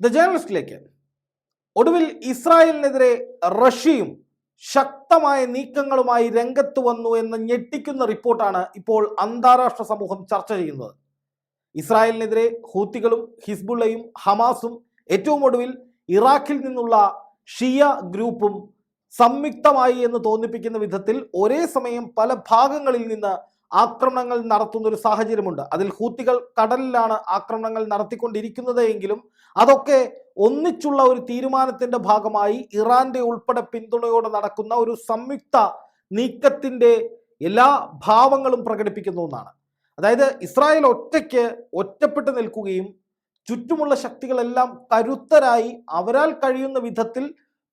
The ജേർണലിസ്റ്റിലേക്ക് ഒടുവിൽ ഇസ്രായേലിനെതിരെ റഷ്യയും ശക്തമായ നീക്കങ്ങളുമായി രംഗത്ത് വന്നു എന്ന ഞെട്ടിക്കുന്ന റിപ്പോർട്ടാണ് ഇപ്പോൾ അന്താരാഷ്ട്ര സമൂഹം ചർച്ച ചെയ്യുന്നത്. ഇസ്രായേലിനെതിരെ ഹൂത്തികളും ഹിസ്ബുള്ളയും ഹമാസും ഏറ്റവും ഒടുവിൽ ഇറാഖിൽ നിന്നുള്ള ഷിയ ഗ്രൂപ്പും സംയുക്തമായി എന്ന് തോന്നിപ്പിക്കുന്ന വിധത്തിൽ ഒരേ സമയം പല ഭാഗങ്ങളിൽ നിന്ന് ആക്രമണങ്ങൾ നടത്തുന്ന ഒരു സാഹചര്യമുണ്ട്. അതിൽ ഹൂത്തികൾ കടലിലാണ് ആക്രമണങ്ങൾ നടത്തിക്കൊണ്ടിരിക്കുന്നത് എങ്കിലും അതൊക്കെ ഒന്നിച്ചുള്ള ഒരു തീരുമാനത്തിന്റെ ഭാഗമായി ഇറാന്റെ ഉൾപ്പെടെ പിന്തുണയോടെ നടക്കുന്ന ഒരു സംയുക്ത നീക്കത്തിന്റെ എല്ലാ ഭാവങ്ങളും പ്രകടിപ്പിക്കുന്ന ഒന്നാണ്. അതായത് ഇസ്രായേൽ ഒറ്റയ്ക്ക് ഒറ്റപ്പെട്ട് നിൽക്കുകയും ചുറ്റുമുള്ള ശക്തികളെല്ലാം കരുത്തരായി അവരാൽ കഴിയുന്ന വിധത്തിൽ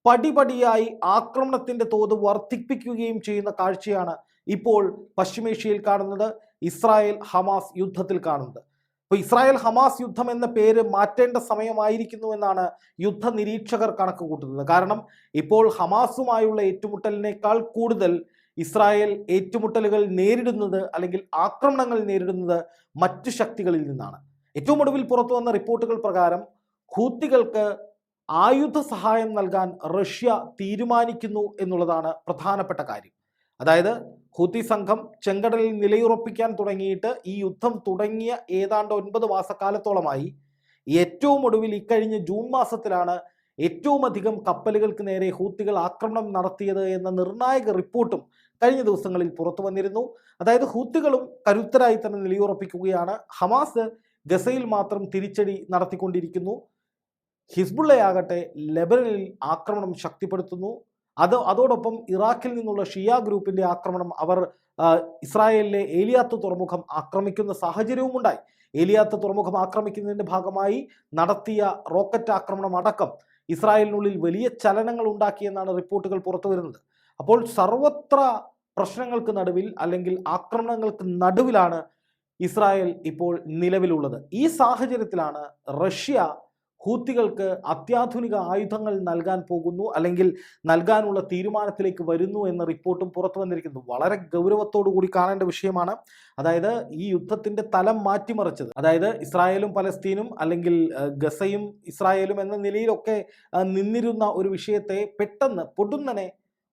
പടിപടിയായി ആക്രമണത്തിന്റെ തോത് വർദ്ധിപ്പിക്കുകയും ചെയ്യുന്ന കാഴ്ചയാണ് ഇപ്പോൾ പശ്ചിമേഷ്യയിൽ കാണുന്നത് ഇസ്രായേൽ ഹമാസ് യുദ്ധത്തിൽ കാണുന്നത്. അപ്പോൾ ഇസ്രായേൽ ഹമാസ് യുദ്ധം എന്ന പേര് മാറ്റേണ്ട സമയമായിരിക്കുന്നു എന്നാണ് യുദ്ധ നിരീക്ഷകർ കണക്ക് കൂട്ടുന്നത്. കാരണം ഇപ്പോൾ ഹമാസുമായുള്ള ഏറ്റുമുട്ടലിനേക്കാൾ കൂടുതൽ ഇസ്രായേൽ ഏറ്റുമുട്ടലുകൾ നേരിടുന്നത് അല്ലെങ്കിൽ ആക്രമണങ്ങൾ നേരിടുന്നത് മറ്റു ശക്തികളിൽ നിന്നാണ്. ഏറ്റവും ഒടുവിൽ പുറത്തു വന്ന റിപ്പോർട്ടുകൾ പ്രകാരം ഹൂത്തികൾക്ക് ആയുധ സഹായം നൽകാൻ റഷ്യ തീരുമാനിക്കുന്നു എന്നുള്ളതാണ് പ്രധാനപ്പെട്ട കാര്യം. അതായത് ഹൂത്തി സംഘം ചെങ്കടലിൽ നിലയുറപ്പിക്കാൻ തുടങ്ങിയിട്ട് ഈ യുദ്ധം തുടങ്ങിയ ഏതാണ്ട് ഒൻപത് മാസക്കാലത്തോളമായി. ഏറ്റവും ഒടുവിൽ ഇക്കഴിഞ്ഞ ജൂൺ മാസത്തിലാണ് ഏറ്റവും അധികം കപ്പലുകൾക്ക് നേരെ ഹൂത്തികൾ ആക്രമണം നടത്തിയത് എന്ന നിർണായക റിപ്പോർട്ടും കഴിഞ്ഞ ദിവസങ്ങളിൽ പുറത്തു വന്നിരുന്നു. അതായത് ഹൂത്തികളും കരുത്തരായി തന്നെ നിലയുറപ്പിക്കുകയാണ്. ഹമാസ് ഗസയിൽ മാത്രം തിരിച്ചടി നടത്തിക്കൊണ്ടിരിക്കുന്നു. ഹിസ്ബുള്ളയാകട്ടെ ലെബനനിൽ ആക്രമണം ശക്തിപ്പെടുത്തുന്നു. അത് അതോടൊപ്പം ഇറാഖിൽ നിന്നുള്ള ഷിയ ഗ്രൂപ്പിന്റെ ആക്രമണം അവർ ഇസ്രായേലിലെ ഏലിയാത്ത് തുറമുഖം ആക്രമിക്കുന്ന സാഹചര്യവും ഉണ്ടായി ഏലിയാത്ത് തുറമുഖം ആക്രമിക്കുന്നതിന്റെ ഭാഗമായി നടത്തിയ റോക്കറ്റ് ആക്രമണം അടക്കം ഇസ്രായേലിനുള്ളിൽ വലിയ ചലനങ്ങൾ ഉണ്ടാക്കിയെന്നാണ് റിപ്പോർട്ടുകൾ പുറത്തു വരുന്നത്. അപ്പോൾ സർവത്ര പ്രശ്നങ്ങൾക്ക് നടുവിൽ അല്ലെങ്കിൽ ആക്രമണങ്ങൾക്ക് നടുവിലാണ് ഇസ്രായേൽ ഇപ്പോൾ നിലവിലുള്ളത്. ഈ സാഹചര്യത്തിലാണ് റഷ്യ ഹൂത്തികൾക്ക് അത്യാധുനിക ആയുധങ്ങൾ നൽകാൻ പോകുന്നു അല്ലെങ്കിൽ നൽകാനുള്ള തീരുമാനത്തിലേക്ക് വരുന്നു എന്ന റിപ്പോർട്ടും പുറത്തു വന്നിരിക്കുന്നു. വളരെ ഗൗരവത്തോടു കൂടി കാണേണ്ട വിഷയമാണ്. അതായത് ഈ യുദ്ധത്തിന്റെ തലം മാറ്റിമറിച്ചത്. അതായത് ഇസ്രായേലും പലസ്തീനും അല്ലെങ്കിൽ ഗസയും ഇസ്രായേലും എന്ന നിലയിലൊക്കെ നിന്നിരുന്ന ഒരു വിഷയത്തെ പെട്ടെന്ന് പൊടുന്നനെ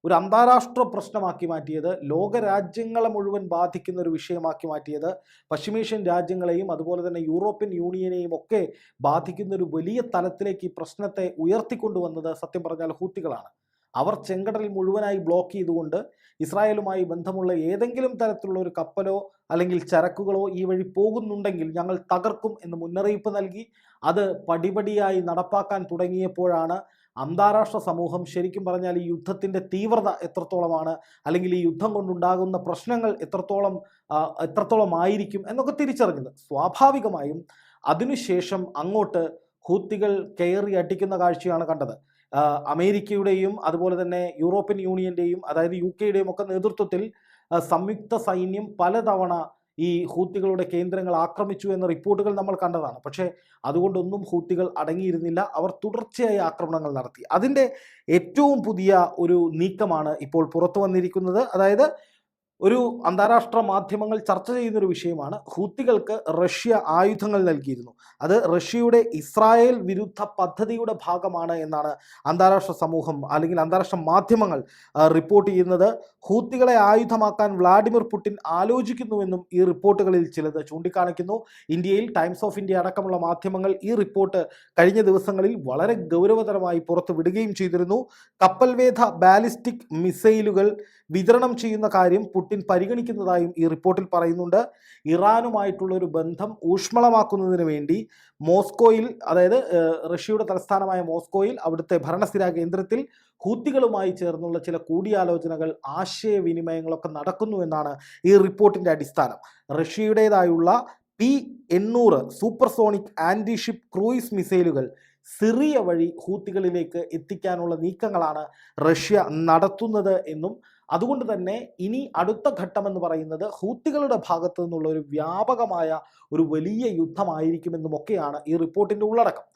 ഒരു അന്താരാഷ്ട്ര പ്രശ്നമാക്കി മാറ്റിയത് ലോകരാജ്യങ്ങളെ മുഴുവൻ ബാധിക്കുന്ന ഒരു വിഷയമാക്കി മാറ്റിയത് പശ്ചിമേഷ്യൻ രാജ്യങ്ങളെയും അതുപോലെ തന്നെ യൂറോപ്യൻ യൂണിയനെയും ഒക്കെ ബാധിക്കുന്ന ഒരു വലിയ തലത്തിലേക്ക് ഈ പ്രശ്നത്തെ ഉയർത്തിക്കൊണ്ടുവന്നത് സത്യം പറഞ്ഞാൽ ഹൂത്തികളാണ്. അവർ ചെങ്കടൽ മുഴുവനായി ബ്ലോക്ക് ചെയ്തുകൊണ്ട് ഇസ്രായേലുമായി ബന്ധമുള്ള ഏതെങ്കിലും തരത്തിലുള്ള ഒരു കപ്പലോ അല്ലെങ്കിൽ ചരക്കുകളോ ഈ വഴി പോകുന്നുണ്ടെങ്കിൽ ഞങ്ങൾ തകർക്കും എന്ന് മുന്നറിയിപ്പ് നൽകി. അത് പടിപടിയായി നടപ്പാക്കാൻ തുടങ്ങിയപ്പോഴാണ് അന്താരാഷ്ട്ര സമൂഹം ശരിക്കും പറഞ്ഞാൽ ഈ യുദ്ധത്തിന്റെ തീവ്രത എത്രത്തോളമാണ് അല്ലെങ്കിൽ ഈ യുദ്ധം കൊണ്ടുണ്ടാകുന്ന പ്രശ്നങ്ങൾ എത്രത്തോളം എത്രത്തോളം ആയിരിക്കും എന്നൊക്കെ തിരിച്ചറിഞ്ഞത്. സ്വാഭാവികമായും അതിനുശേഷം അങ്ങോട്ട് ഹൂത്തികൾ കയറി അടിക്കുന്ന കാഴ്ചയാണ് കണ്ടത്. അമേരിക്കയുടെയും അതുപോലെ തന്നെ യൂറോപ്യൻ യൂണിയന്റെയും അതായത് യു കെയുടെയും ഒക്കെ നേതൃത്വത്തിൽ സംയുക്ത സൈന്യം പലതവണ ഈ ഹൂത്തികളുടെ കേന്ദ്രങ്ങൾ ആക്രമിച്ചു എന്ന റിപ്പോർട്ടുകൾ നമ്മൾ കണ്ടതാണ്. പക്ഷേ അതുകൊണ്ടൊന്നും ഹൂത്തികൾ അടങ്ങിയിരുന്നില്ല. അവർ തുടർച്ചയായി ആക്രമണങ്ങൾ നടത്തി. അതിന്റെ ഏറ്റവും പുതിയ ഒരു നീക്കമാണ് ഇപ്പോൾ പുറത്തു വന്നിരിക്കുന്നത്. അതായത് ഒരു അന്താരാഷ്ട്ര മാധ്യമങ്ങൾ ചർച്ച ചെയ്യുന്നൊരു വിഷയമാണ്. ഹൂത്തികൾക്ക് റഷ്യ ആയുധങ്ങൾ നൽകിയിരുന്നു. അത് റഷ്യയുടെ ഇസ്രായേൽ വിരുദ്ധ പദ്ധതിയുടെ ഭാഗമാണ് എന്നാണ് അന്താരാഷ്ട്ര സമൂഹം അല്ലെങ്കിൽ അന്താരാഷ്ട്ര മാധ്യമങ്ങൾ റിപ്പോർട്ട് ചെയ്യുന്നത്. ഹൂത്തികളെ ആയുധമാക്കാൻ വ്ളാഡിമിർ പുടിൻ ആലോചിക്കുന്നുവെന്നും ഈ റിപ്പോർട്ടുകളിൽ ചിലത് ചൂണ്ടിക്കാണിക്കുന്നു. ഇന്ത്യയിൽ ടൈംസ് ഓഫ് ഇന്ത്യ അടക്കമുള്ള മാധ്യമങ്ങൾ ഈ റിപ്പോർട്ട് കഴിഞ്ഞ ദിവസങ്ങളിൽ വളരെ ഗൗരവതരമായി പുറത്തുവിടുകയും ചെയ്തിരുന്നു. കപ്പൽവേധ ബാലിസ്റ്റിക് മിസൈലുകൾ വിതരണം ചെയ്യുന്ന കാര്യം പുടിൻ പരിഗണിക്കുന്നതായും ഈ റിപ്പോർട്ടിൽ പറയുന്നുണ്ട്. ഇറാനുമായിട്ടുള്ള ഒരു ബന്ധം ഊഷ്മളമാക്കുന്നതിന് വേണ്ടി മോസ്കോയിൽ അതായത് റഷ്യയുടെ തലസ്ഥാനമായ മോസ്കോയിൽ അവിടുത്തെ ഭരണസ്ഥിര കേന്ദ്രത്തിൽ ഹൂത്തികളുമായി ചേർന്നുള്ള ചില കൂടിയാലോചനകൾ ആശയവിനിമയങ്ങളൊക്കെ നടക്കുന്നു എന്നാണ് ഈ റിപ്പോർട്ടിന്റെ അടിസ്ഥാനം. റഷ്യയുടേതായുള്ള പി എണ്ണൂറ് സൂപ്പർസോണിക് ആന്റിഷിപ്പ് ക്രൂയിസ് മിസൈലുകൾ സിറിയ വഴി ഹൂത്തികളിലേക്ക് എത്തിക്കാനുള്ള നീക്കങ്ങളാണ് റഷ്യ നടത്തുന്നത് എന്നും അതുകൊണ്ട് തന്നെ ഇനി അടുത്ത ഘട്ടം എന്ന് പറയുന്നത് ഹൂത്തികളുടെ ഭാഗത്തു നിന്നുള്ള ഒരു വ്യാപകമായ ഒരു വലിയ യുദ്ധമായിരിക്കുമെന്നും ഒക്കെയാണ് ഈ റിപ്പോർട്ടിന്റെ ഉള്ളടക്കം.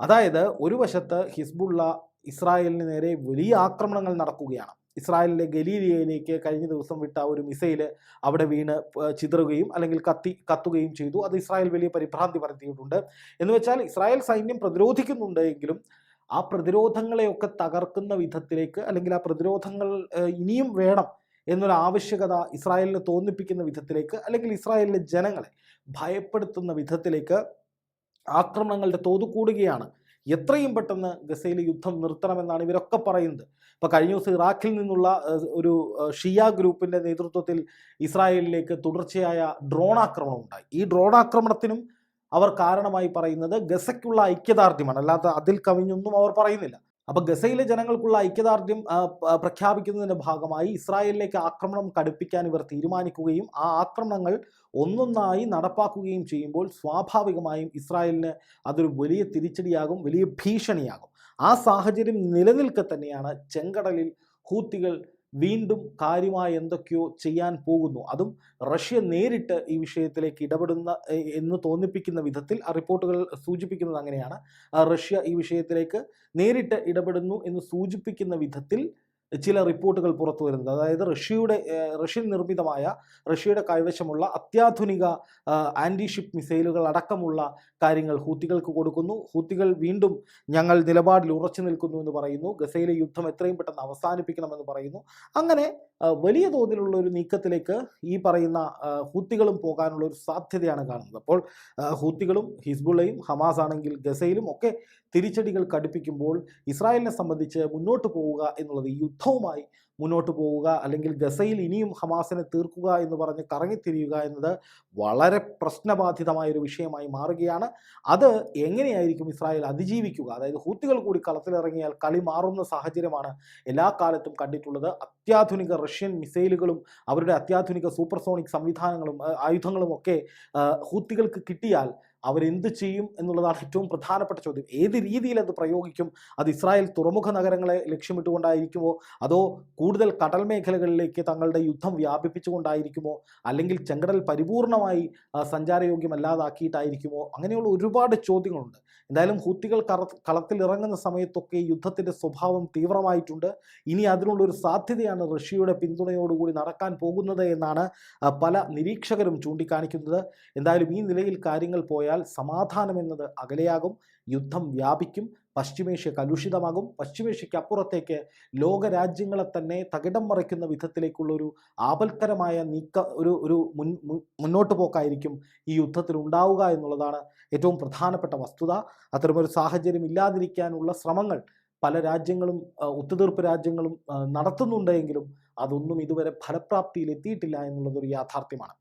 അതായത് ഒരു വശത്ത് ഹിസ്ബുള്ള ഇസ്രായേലിന് നേരെ വലിയ ആക്രമണങ്ങൾ നടക്കുകയാണ്. ഇസ്രായേലിലെ ഗലീലിയയിലേക്ക് കഴിഞ്ഞ ദിവസം വിട്ട ഒരു മിസൈൽ അവിടെ വീണ് ചിതറുകയും അല്ലെങ്കിൽ കത്തി കത്തുകയും ചെയ്തു. അത് ഇസ്രായേൽ വലിയ പരിഭ്രാന്തി പരത്തിയിട്ടുണ്ട്. എന്ന് വെച്ചാൽ ഇസ്രായേൽ സൈന്യം പ്രതിരോധിക്കുന്നുണ്ട് എങ്കിലും ആ പ്രതിരോധങ്ങളെയൊക്കെ തകർക്കുന്ന വിധത്തിലേക്ക് അല്ലെങ്കിൽ ആ പ്രതിരോധങ്ങൾ ഇനിയും വേണം എന്നൊരു ആവശ്യകത ഇസ്രായേലിനെ തോന്നിപ്പിക്കുന്ന വിധത്തിലേക്ക് അല്ലെങ്കിൽ ഇസ്രായേലിലെ ജനങ്ങളെ ഭയപ്പെടുത്തുന്ന വിധത്തിലേക്ക് ആക്രമണങ്ങളുടെ തോത് കൂടുകയാണ്. എത്രയും പെട്ടെന്ന് ഗസയിലെ യുദ്ധം നിർത്തണമെന്നാണ് ഇവരൊക്കെ പറയുന്നത്. ഇപ്പോൾ കഴിഞ്ഞ ദിവസം ഇറാഖിൽ നിന്നുള്ള ഒരു ഷിയ ഗ്രൂപ്പിന്റെ നേതൃത്വത്തിൽ ഇസ്രായേലിലേക്ക് തുടർച്ചയായ ഡ്രോൺ ആക്രമണം ഉണ്ടായി. ഈ ഡ്രോൺ ആക്രമണത്തിനും അവർ കാരണമായി പറയുന്നത് ഗസയ്ക്കുള്ള ഐക്യദാർഢ്യമാണ്. അല്ലാതെ അതിൽ കവിഞ്ഞൊന്നും അവർ പറയുന്നില്ല. അപ്പൊ ഗസയിലെ ജനങ്ങൾക്കുള്ള ഐക്യദാർഢ്യം പ്രഖ്യാപിക്കുന്നതിന്റെ ഭാഗമായി ഇസ്രായേലിലേക്ക് ആക്രമണം കടുപ്പിക്കാൻ ഇവർ തീരുമാനിക്കുകയും ആ ആക്രമണങ്ങൾ ഒന്നൊന്നായി നടപ്പാക്കുകയും ചെയ്യുമ്പോൾ സ്വാഭാവികമായും ഇസ്രായേലിന് അതൊരു വലിയ തിരിച്ചടിയാകും വലിയ ഭീഷണിയാകും. ആ സാഹചര്യം നിലനിൽക്കെ തന്നെയാണ് ചെങ്കടലിൽ ഹൂത്തികൾ വീണ്ടും കാര്യമായി എന്തൊക്കെയോ ചെയ്യാൻ പോകുന്നു. അതും റഷ്യ നേരിട്ട് ഈ വിഷയത്തിലേക്ക് ഇടപെടുന്ന എന്ന് തോന്നിപ്പിക്കുന്ന വിധത്തിൽ ആ റിപ്പോർട്ടുകൾ സൂചിപ്പിക്കുന്നത് അങ്ങനെയാണ്. റഷ്യ ഈ വിഷയത്തിലേക്ക് നേരിട്ട് ഇടപെടുന്നു എന്ന് സൂചിപ്പിക്കുന്ന വിധത്തിൽ ചില റിപ്പോർട്ടുകൾ പുറത്തു വരുന്നത് അതായത് റഷ്യയുടെ റഷ്യൻ നിർമ്മിതമായ റഷ്യയുടെ കൈവശമുള്ള അത്യാധുനിക ആന്റി ഷിപ്പ് മിസൈലുകൾ അടക്കമുള്ള കാര്യങ്ങൾ ഹൂത്തികൾക്ക് കൊടുക്കുന്നു. ഹൂത്തികൾ വീണ്ടും ഞങ്ങൾ നിലപാടിൽ ഉറച്ചു നിൽക്കുന്നു എന്ന് പറയുന്നു. ഗസയിലെ യുദ്ധം എത്രയും പെട്ടെന്ന് അവസാനിപ്പിക്കണമെന്ന് പറയുന്നു. അങ്ങനെ വലിയ തോതിലുള്ള ഒരു നീക്കത്തിലേക്ക് ഈ പറയുന്ന ഹൂത്തികളും പോകാനുള്ള ഒരു സാധ്യതയാണ് കാണുന്നത്. അപ്പോൾ ഹൂത്തികളും ഹിസ്ബുള്ളയും ഹമാസ് ആണെങ്കിൽ ഗസയിലും ഒക്കെ തിരിച്ചടികൾ കടുപ്പിക്കുമ്പോൾ ഇസ്രായേലിനെ സംബന്ധിച്ച് മുന്നോട്ട് പോവുക എന്നുള്ളത് ഈ യുദ്ധവുമായി മുന്നോട്ട് പോവുക അല്ലെങ്കിൽ ഗസയിൽ ഇനിയും ഹമാസിനെ തീർക്കുക എന്ന് പറഞ്ഞ് കറങ്ങിത്തിരിയുക എന്നത് വളരെ പ്രശ്നബാധിതമായ ഒരു വിഷയമായി മാറുകയാണ്. അത് എങ്ങനെയായിരിക്കും ഇസ്രായേൽ അതിജീവിക്കുക? അതായത് ഹൂത്തികൾ കൂടി കളത്തിലിറങ്ങിയാൽ കളി മാറുന്ന സാഹചര്യമാണ് എല്ലാ കാലത്തും കണ്ടിട്ടുള്ളത്. അത്യാധുനിക റഷ്യൻ മിസൈലുകളും അവരുടെ അത്യാധുനിക സൂപ്പർസോണിക് സംവിധാനങ്ങളും ആയുധങ്ങളും ഒക്കെ ഹൂത്തികൾക്ക് കിട്ടിയാൽ അവരെന്ത് ചെയ്യും എന്നുള്ളതാണ് ഏറ്റവും പ്രധാനപ്പെട്ട ചോദ്യം. ഏത് രീതിയിൽ അത് പ്രയോഗിക്കും? അത് ഇസ്രായേൽ തുറമുഖ നഗരങ്ങളെ ലക്ഷ്യമിട്ടുകൊണ്ടായിരിക്കുമോ? അതോ കൂടുതൽ കടൽ മേഖലകളിലേക്ക് തങ്ങളുടെ യുദ്ധം വ്യാപിപ്പിച്ചുകൊണ്ടായിരിക്കുമോ? അല്ലെങ്കിൽ ചെങ്കടൽ പരിപൂർണമായി സഞ്ചാരയോഗ്യമല്ലാതാക്കിയിട്ടായിരിക്കുമോ? അങ്ങനെയുള്ള ഒരുപാട് ചോദ്യങ്ങളുണ്ട്. എന്തായാലും ഹൂത്തികൾ കറ കളത്തിൽ ഇറങ്ങുന്ന സമയത്തൊക്കെ യുദ്ധത്തിന്റെ സ്വഭാവം തീവ്രമായിട്ടുണ്ട്. ഇനി അതിനുള്ള ഒരു സാധ്യതയാണ് റഷ്യയുടെ പിന്തുണയോടുകൂടി നടക്കാൻ പോകുന്നത് എന്നാണ് പല നിരീക്ഷകരും ചൂണ്ടിക്കാണിക്കുന്നത്. എന്തായാലും ഈ നിലയിൽ കാര്യങ്ങൾ പോയാൽ സമാധാനം എന്നത് അകലെയാകും യുദ്ധം വ്യാപിക്കും പശ്ചിമേഷ്യ കലുഷിതമാകും. പശ്ചിമേഷ്യയ്ക്ക് അപ്പുറത്തേക്ക് ലോകരാജ്യങ്ങളെ തന്നെ തകിടം മറിക്കുന്ന വിധത്തിലേക്കുള്ള ഒരു ആപൽക്കരമായ നീക്ക ഒരു ഒരു മുൻ മുന്നോട്ട് പോക്കായിരിക്കും ഈ യുദ്ധത്തിൽ ഉണ്ടാവുക എന്നുള്ളതാണ് ഏറ്റവും പ്രധാനപ്പെട്ട വസ്തുത. അത്തരമൊരു സാഹചര്യം ഇല്ലാതിരിക്കാനുള്ള ശ്രമങ്ങൾ പല രാജ്യങ്ങളും ഒത്തുതീർപ്പ് രാജ്യങ്ങളും നടത്തുന്നുണ്ടെങ്കിലും അതൊന്നും ഇതുവരെ ഫലപ്രാപ്തിയിൽ എത്തിയിട്ടില്ല എന്നുള്ളതൊരു യാഥാർത്ഥ്യമാണ്.